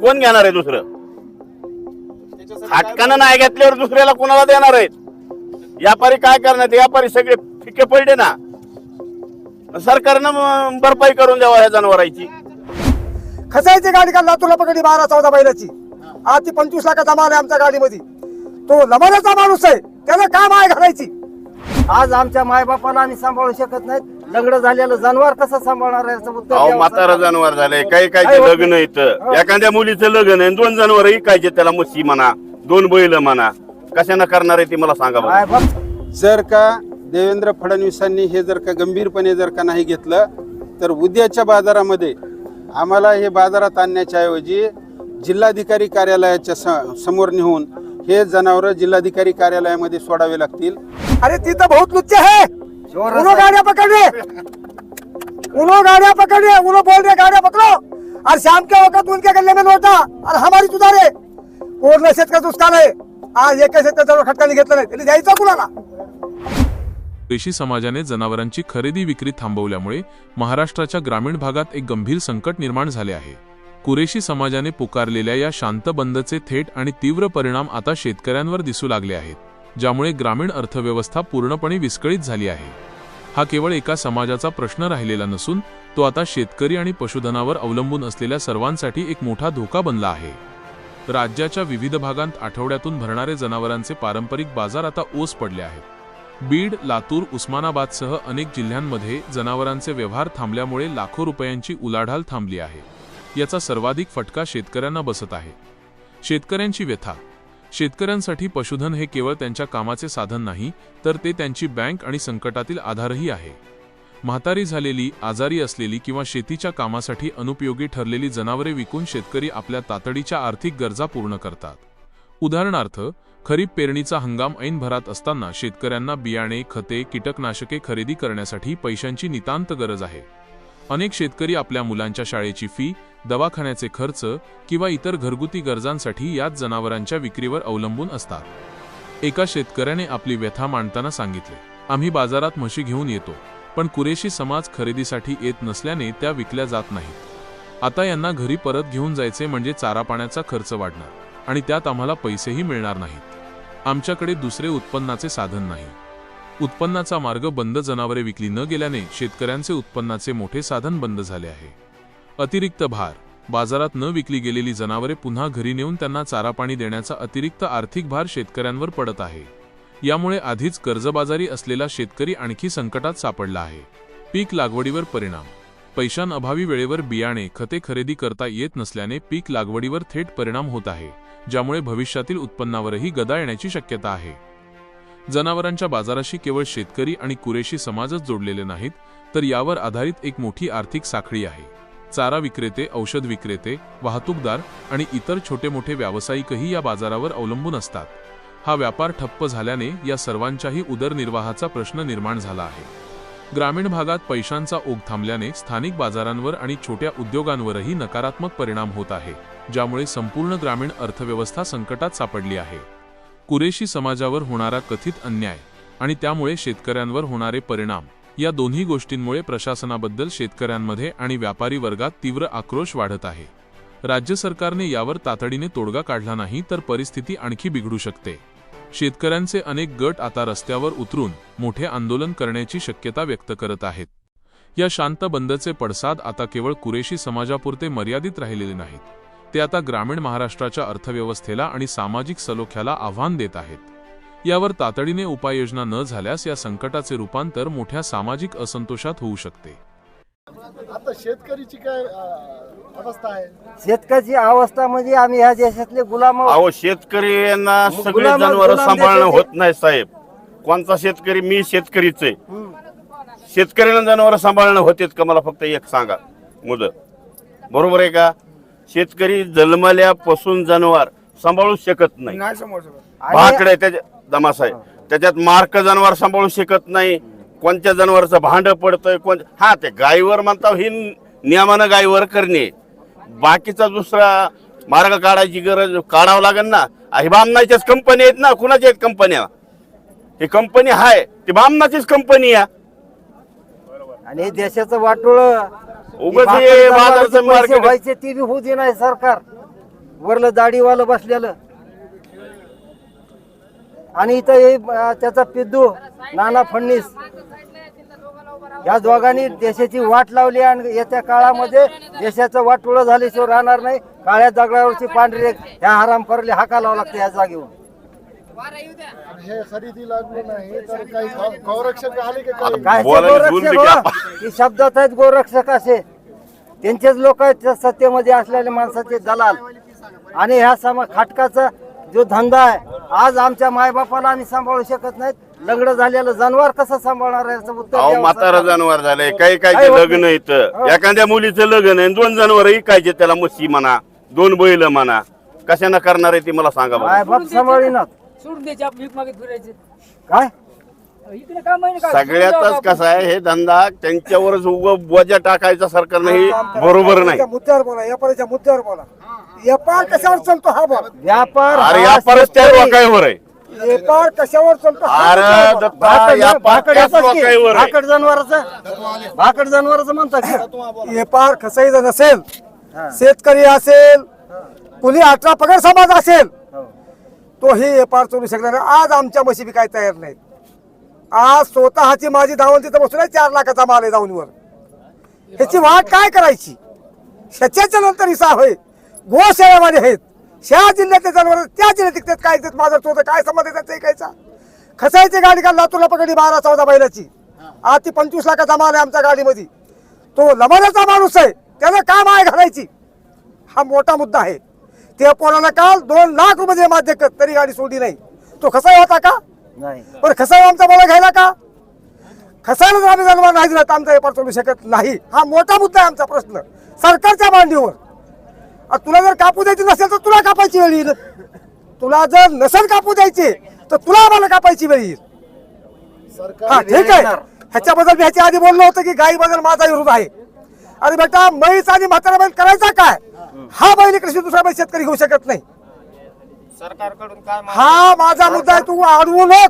कोण घेणार आहे दुसरं? हटकानं नाही घेतल्यावर दुसऱ्याला कोणाला देणार आहेत? व्यापारी काय करणार? व्यापारी सगळे फिके पडले ना. सरकारनं भरपाई करून द्यावा ह्या जनावरांची. खसायची गाडी काल लातूरला पकडली बारा चौदा बैलाची. आज ती पंचवीस लाखाचा माल आहे आमच्या गाडीमध्ये. तो लबाडाचा माणूस आहे. त्याला काम आहे घालायची? आज आमच्या मायबापाला आम्ही सांभाळू शकत नाहीत. लग्न झालेलं जनावर कसं सांभाळणार आहे याचं उत्तर अहो द्यावं म्हातारा. जनावर झाले काही काही काय लग्न इथं? एखाद्या मुलीचं लग्न आहे दोन जनावर इकायचे त्याला मच्छी म्हणा दोन बैल म्हणा. कशानं करणार आहे ती मला सांगा जर का देवेंद्र फडणवीसांनी हे जर का गंभीरपणे जर का नाही घेतलं तर उद्याच्या बाजारामध्ये आम्हाला हे बाजारात आणण्याच्या ऐवजी जिल्हाधिकारी कार्यालयाच्या स- समोर नेऊन हे जनावर जिल्हाधिकारी कार्यालयामध्ये सोडावे लागतील. अरे ती तो बहुत लुच्चे है जोर उनो गाड़ियां पकड़िए उनो गाड़ियां पकड़िए उनो बोल रहे गाड़ियां पकड़ो। और शाम के वक्त उनके गले में लौटा और हमारी सुधारे पूर्ण शेतकरी दुष्काळ आहे आज एक शेतकऱ्याचा खटका घेतला नाही। त्यांनी द्यायचा कुणाला पेशी समाजाने जनावरांची खरेदी विक्री थांबवल्यामुळे महाराष्ट्राच्या ग्रामीण भागात एक गंभीर संकट निर्माण झाले आहे. कुरेशी समाजाने पुकारलेल्या या शांत बंदचे थेट आणि तीव्र परिणाम आता शेतकऱ्यांवर दिसू लागले आहेत. ज्यामुळे ग्रामीण अर्थव्यवस्था पूर्णपणे विस्कळीत झाली आहे. हा केवळ एका समाजाचा प्रश्न राहिलेला नसून तो आता शेतकरी आणि पशुधनावर अवलंबून असलेल्या सर्वांसाठी एक मोठा धोका बनला आहे. राज्याच्या विविध भागांत आठवड्यातून भरणारे जनावरांचे पारंपरिक बाजार आता ओस पडले आहेत. बीड लातूर उस्मानाबादसह अनेक जिल्ह्यांमध्ये जनावरांचे व्यवहार थांबल्यामुळे लाखो रुपयांची उलाढाल थांबली आहे. याचा सर्वाधिक फटका शेतकऱ्यांना बसत आहे. शेतकऱ्यांची व्यथा शेतकऱ्यांसाठी पशुधन हे केवळ त्यांच्या कामाचे साधन नाही तर ते त्यांची बँक आणि संकटातील आधारही आहे. म्हातारी झालेली आजारी असलेली किंवा शेतीच्या कामासाठी अनुपयोगी ठरलेली जनावरे विकून शेतकरी आपल्या तातडीच्या आर्थिक गरजा पूर्ण करतात. उदाहरणार्थ खरीप पेरणीचा हंगाम ऐन भरात असताना शेतकऱ्यांना बियाणे खते कीटकनाशके खरेदी करण्यासाठी पैशांची नितांत गरज आहे. अनेक शेतकरी आपल्या मुलांच्या शाळेची फी दवाखान्याचे खर्च किंवा इतर घरगुती गरजांसाठी याच जनावरांच्या विक्रीवर अवलंबून असतात. एका शेतकऱ्याने आपली व्यथा मांडताना सांगितले आम्ही बाजारात म्हशी घेऊन येतो पण कुरेशी समाज खरेदीसाठी येत नसल्याने त्या विकल्या जात नाहीत. आता यांना घरी परत घेऊन जायचे म्हणजे चारा पाण्याचा खर्च वाढणार आणि त्यात आम्हाला पैसेही मिळणार नाहीत. आमच्याकडे दुसरे उत्पन्नाचे साधन नाही. उत्पन्नाचा मार्ग बंद जनावरे विकली न गेल्याने शेतकऱ्यांचे उत्पन्नाचे मोठे साधन बंद झाले आहे. अतिरिक्त भार. बाजारात न विकली गेलेली जनावरे पुन्हा घरी नेऊन त्यांना चारा पाणी देण्याचा अतिरिक्त आर्थिक भार शेतकऱ्यांवर पडत आहे. यामुळे आधीच कर्जबाजारी असलेला शेतकरी आणखी संकटात सापडला आहे. पीक लागवडीवर परिणाम. पैशांअभावी वेळेवर बियाणे खते खरेदी करता येत नसल्याने पीक लागवडीवर थेट परिणाम होत आहे ज्यामुळे भविष्यातील उत्पन्नावरही गदा येण्याची शक्यता आहे. जनावरांच्या बाजाराशी केवळ शेतकरी आणि कुरेशी समाजच जोडलेले नाहीत तर यावर आधारित एक मोठी आर्थिक साखळी आहे. चारा विक्रेते औषध विक्रेते वाहतूकदार आणि इतर छोटे मोठे व्यावसायिकही या बाजारावर अवलंबून असतात. हा व्यापार ठप्प झाल्याने या सर्वांच्याही उदरनिर्वाहाचा प्रश्न निर्माण झाला आहे. ग्रामीण भागात पैशांचा ओघ थांबल्याने स्थानिक बाजारांवर आणि छोट्या उद्योगांवरही नकारात्मक परिणाम होत आहे ज्यामुळे संपूर्ण ग्रामीण अर्थव्यवस्था संकटात सापडली आहे. कुरेशी समाजावर होणारा कथित अन्याय आणि त्यामुळे शेतकऱ्यांवर होणारे परिणाम या दोन्ही गोष्टींमुळे प्रशासनाबद्दल शेतकऱ्यांमध्ये आणि व्यापारी वर्गात तीव्र आक्रोश वाढत आहे. राज्य सरकारने यावर तातडीने तोडगा काढला नाही तर परिस्थिती आणखी बिघडू शकते. शेतकऱ्यांचे अनेक गट आता रस्त्यावर उतरून मोठे आंदोलन करण्याची शक्यता व्यक्त करत आहेत. या शांत बंदचे पडसाद आता केवळ कुरेशी समाजापुरते मर्यादित राहिलेले नाहीत. ते आता ग्रामीण महाराष्ट्राच्या अर्थव्यवस्थेला आणि सामाजिक सलोख्याला आव्हान देत आहेत. यावर तातडीने उपाययोजना न झाल्यास या संकटाचे रूपांतर मोठ्या सामाजिक असंतोषात होऊ शकते. आता शेतकरीची काय अवस्था आहे? शेतकऱ्याची अवस्था म्हणजे आम्ही ह्या देशातले गुलाम आहोत. अहो शेतकरी यांना सगळे गुलाम- जनावर गुलाम सांभाळणं देशाचे- होत नाही साहेब. कोणता शेतकरी मी शेतकरीच आहे. शेतकऱ्यांना जनावर सांभाळणं होतेच का? मला फक्त एक सांगा. मुलं. बरोबर आहे का? शेतकरी जन्मल्यापासून जनावर सांभाळू शकत. नाही भाकडे त्याच्या दमास आहे त्याच्यात मार्क जनावर सांभाळू शकत नाही. कोणत्या जनावरचं भांड पडतंय कोण हा ते गायीवर म्हणता ही नियमानं गायीवर करणे. बाकीचा दुसरा मार्ग काढायची गरज काढावं लागेल ना. ही बामनाच्याच कंपनी आहेत ना कुणाच्या आहेत कंपन्या ही कंपनी आहे ती बामनाचीच कंपनी आहे आणि देशाचं वाटोळ उगाच हे बाजारचं मार्केट व्हायचे ती बी होऊ दे नाही सरकार. वरलं दाढीवालं बसलेलं. आणि इथं हे अं, त्याचा पिद्दू नाना फडणीस या दोघांनी देशाची वाट लावली आणि येत्या काळामध्ये देशाचं वाटोळं झाल्याशिवाय राहणार नाही. काळ्या दगडावरची पांढरी रेख ह्या हराम करले हाका लावा लागते या जागेवर हे खरेदी लागली नाही तर काही गौ- गौरक्षक आले की काही काय ते बोलायला गोरक्षक झुलते हो? की शब्दात आहेत गोरक्षक असे. त्यांचेच लोक आहेत त्या सत्तेमध्ये असलेले माणसाचे दलाल. आणि ह्या समा खाटकाचा जो धंदा आहे आज आमच्या मायबापाला आम्ही सांभाळू शकत नाहीत. लग्न झालेलं जनावर कसं सांभाळणार आहे याचं उत्तर अहो द्यावं म्हातारा सरकारने. जनावर झालंय. काही काही काय होत लग्न नाही. इथं. हो. एखाद्या मुलीचं लग्न आहे दोन जनावर इकायचे त्याला म्हशी म्हणा दोन बैल म्हणा. कशानं करणार आहे ती मला सांगा बरं. मायबाप सांभाळीनात. सोडून द्यायचे आपली भीक मागत फिरायचे. काय? इकडे काय महिने काय सगळ्यातच कसं आहे हे धंदा त्यांच्यावरच उग बोजा टाकायचा सरकारनं हे बरोबर नाही. मुद्द्यावर बोला व्यापाराच्या मुद्द्यावर बोला. व्यापार कशावर चालतो हा बोला. व्यापार अरे हा त्या शेतकरी- लोकांवर आहे. व्यापार कशावर चालतो हा अरे मुद्द्यावर बोला. दत्ता भाकड या भाकड त्याच येतात की? लोकांवर आहे. भाकड जनावराचं? भाकड जनावराचं म्हणतात की? व्यापार कसाही जर नसेल शेतकरी असेल कुणी अठरा पगार समाज असेल तो हे व्यापार चोरू शकणार आज आमच्या म्हशी विकाय तयार नाहीत. आज स्वतःची माझी धावण तिथं बसून आहे चार लाखाचा माल आहे धावणीवर. ह्याची वाट काय करायची? ह्याच्याच्या नंतर हिसा होय. गोशाळेवाले आहेत. शहा जिल्ह्यातले जनावर त्या जिल्ह्यात टिकतात काय देत माझं चोर काय संबंध आहे ते ऐकायचा? खसायची गाडी काल लातूरला पकडली बारा चौदा बैलाची. आज ती पंचवीस लाखाचा माल आहे आमच्या गाडीमध्ये. तो लमाण्याचा माणूस आहे त्याला काय माय घालायची? हा मोठा मुद्दा आहे. त्या पोराला काल दोन लाख रुपये माध्य तरी गाडी सोडली नाही. तो कसा होता का? नाही. पण कसा आमचा मला घ्यायला का? खसायला जर आम्ही जनावर नाही दिला तर आमचा व्यापार चालू शकत नाही. हा मोठा मुद्दा आहे आमचा प्रश्न. सरकारच्या मांडीवर. तुला जर कापू द्यायची नसेल तर तुला कापायची वेळ येईल. तुला जर नसेल कापू द्यायची तर तुला आम्हाला कापायची वेळ येईल. हा ठीक आहे. ह्याच्याबद्दल मी ह्याच्या आधी बोललो होतं की गायीबद्दल माझा विरोध आहे. अरे बेटा म्हैस आणि म्हातारा बैल करायचा काय? हा बैल कृषी दुसरा बैल शेतकरी घेऊ शकत नाही. सरकारकडून काय हा माझा मुद्दा आहे तू अडवू नको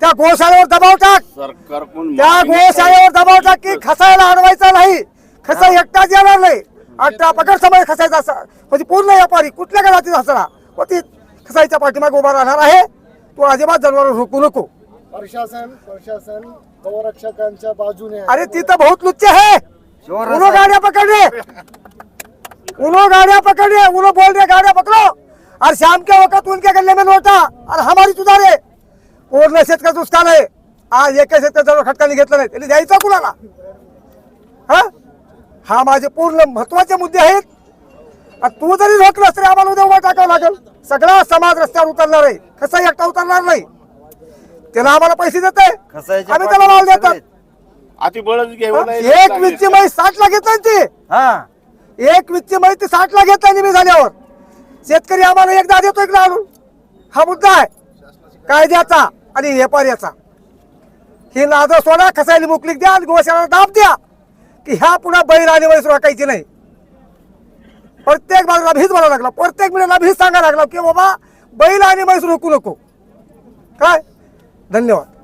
त्या गोशाळेवर दबाव टाक. सरकार कोण त्या गोशाळेवर दबाव टाक की खसायला अडवायचा नाही. खसा एकटाच येणार नाही. अठरा पकड समय खसायचा असा म्हणजे पूर्ण व्यापारी कुठल्या घरातील असला व ती खसायच्या पाठीमागे उभा राहणार आहे? तू अजिबात जनावर रोखू नको. प्रशासन प्रशासन गौरक्षकांच्या बाजूने आहे. अरे तिथं बहुत लुच्चे है उनो गाड़ियां पकड़. रहे उनो गाड़ियां पकड़ रहे उनो बोल रहे गाड़ियां पकड़ो। और शाम के वक्त उनके गले में नोटा और हमारी सुधारे। पूर्ण शेतकरी दुष्काळ आहे आज एक जवळ खटकाने घेतलं नाही। त्यांनी द्यायचं कुणाला हा हा? माझे पूर्ण महत्त्वाचे मुद्दे आहेत तू जरी रोखलंस तरी आम्हाला उद्या उभा टाकावं लागेल। सगळा समाज रस्त्यावर उतरणार आहे कसा एकटा उतरणार नाही। त्याला आम्हाला पैसे देत। आम्ही त्याला माल देतात एक वीसची म्हैस साठ ला घेतली ती। हा. एक वित्तीय माहिती साठला साठ ला मी झाल्यावर. शेतकरी आम्हाला एकदा देतो इकडे आणून. हा मुद्दा आहे. कायद्याचा आणि व्यापाऱ्याचा. ही नाद सोडा खसायला मुकलीक द्या आणि गोशाला दाब द्या की ह्या पुन्हा बैल आणि वैस राखायची नाही. प्रत्येक बाजूला भीज म्हणा लागला. प्रत्येक मिळाला भीज सांगायला लागला की बाबा बैल आणि म्हैस रोखू नको. काय? धन्यवाद.